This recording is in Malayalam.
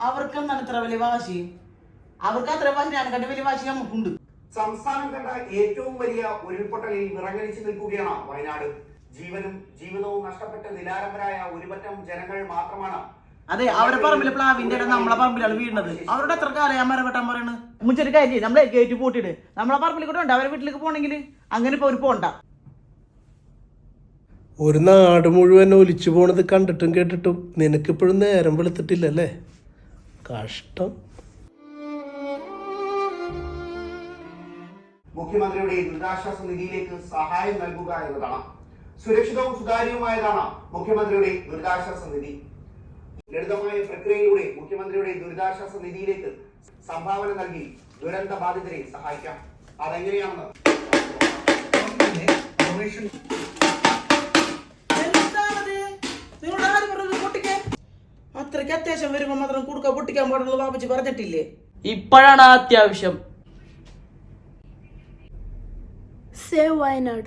അവർക്ക് എന്താണ് ഇത്ര വലിയ വാശി? അവർക്ക് അത്ര വാശി ഞാൻ കണ്ട വലിയ വാശി നമുക്കുണ്ട്. സംസ്ഥാനം കണ്ട ഏറ്റവും വലിയ ഉരുൾപൊട്ടലിൽ വിറങ്ങലിച്ചു നിൽക്കുകയാണ് വയനാട്. ജീവനും ജീവിതവും നഷ്ടപ്പെട്ട നിലാരംഭരായ ഒരുപറ്റം ജനങ്ങൾ മാത്രമാണ് അതെ അവരുടെ പറമ്പിൽ പ്ലാവിന്റെ നമ്മളെ പറമ്പിലാണ് വീണത് അവരുടെ എത്ര കാലം ഞാൻ മരം വെട്ടാൻ പറയണ്? മുച്ചൊരു കാര്യം നമ്മളെ ഗേറ്റ് പൂട്ടിയിട്ട് നമ്മളെ പറമ്പിൽ കൂടെ ഉണ്ട്. അവരെ വീട്ടിലേക്ക് പോകണമെങ്കിൽ അങ്ങനെ ഇപ്പൊ ഒരു പോണ്ട. ഒരു നാട് മുഴുവൻ ഒലിച്ചു പോണത് കണ്ടിട്ടും കേട്ടിട്ടും നിനക്കിപ്പോഴും നേരം വെളുത്തിട്ടില്ലല്ലേ? കഷ്ടം. മുഖ്യമന്ത്രിയുടെ ദുരിതാശ്വാസ നിധിയിലേക്ക് സഹായം നൽകുക എന്നതാണ്. സുരക്ഷിതവും സുതാര്യവുമായതാണ് മുഖ്യമന്ത്രിയുടെ ദുരിതാശ്വാസ നിധി. ലളിതമായ പ്രക്രിയയിലൂടെ മുഖ്യമന്ത്രിയുടെ ദുരിതാശ്വാസ നിധിയിലേക്ക് സംഭാവന നൽകി ദുരന്ത ബാധിതരെ സഹായിക്കാം. അതെങ്ങനെയാണെന്ന് അത്രയ്ക്ക് അത്യാവശ്യം വരുമ്പോ മാത്രം കൊടുക്ക പൊട്ടിക്കാൻ പാടുള്ളൂ ബാബുജി പറഞ്ഞിട്ടില്ലേ ഇപ്പോഴാണ് അത്യാവശ്യം സേവ് Wayanad.